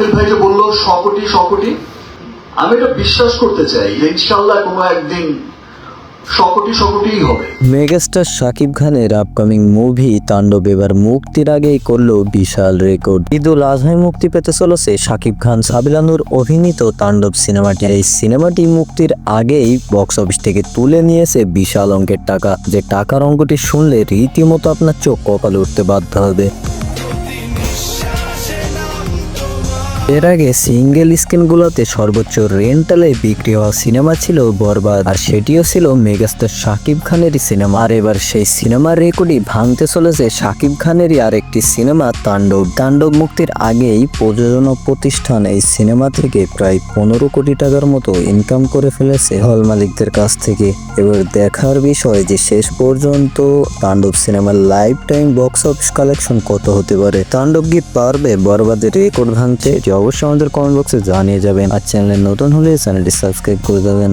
শাকিল ভাই বলল শ কোটি শ কোটি আমি এটা বিশ্বাস করতে চাই ইনশাল্লাহ কোনো একদিন মেগাস্টার শাকিব খানের আপকামিং মুভি তাণ্ডব এবার মুক্তির আগেই করল বিশাল রেকর্ড। ঈদুল আজহায় মুক্তি পেতে চলেছে শাকিব খান সাবিলানুর অভিনীত তাণ্ডব সিনেমাটি। এই সিনেমাটি মুক্তির আগেই বক্স অফিস থেকে তুলে নিয়েছে বিশাল অঙ্কের টাকা। যে টাকার অঙ্কটি শুনলে রীতিমতো আপনার চোখ কপালে উঠতে বাধ্য হবে। এর আগে সিঙ্গেল স্ক্রিনগুলোতে সর্বোচ্চ রেন্টালে বিক্রি হওয়া সিনেমা ছিল বরবাদ, আর সেটিও ছিল মেগাস্টার শাকিব খানেরই সিনেমা। আর এবার সেই সিনেমার রেকর্ডই ভাঙতে চলেছে শাকিব খানেরই আরেকটি সিনেমা, তাণ্ডব। তাণ্ডব মুক্তির আগেই প্রযোজনা প্রতিষ্ঠান এই সিনেমা থেকে প্রায় পনেরো কোটি টাকার মতো ইনকাম করে ফেলেছে হল মালিকদের কাছ থেকে। এবার দেখার বিষয় যে শেষ পর্যন্ত তাণ্ডব সিনেমার lifetime box office collection কত হতে পারে? তাণ্ডব কি পারবে বরবাদের রেকর্ড ভাঙতে? অবশ্যই আমাদের কমেন্ট বক্সে জানিয়ে যাবেন আর চ্যানেলে নতুন হলে চ্যানেলটি সাবস্ক্রাইব করে দেবেন।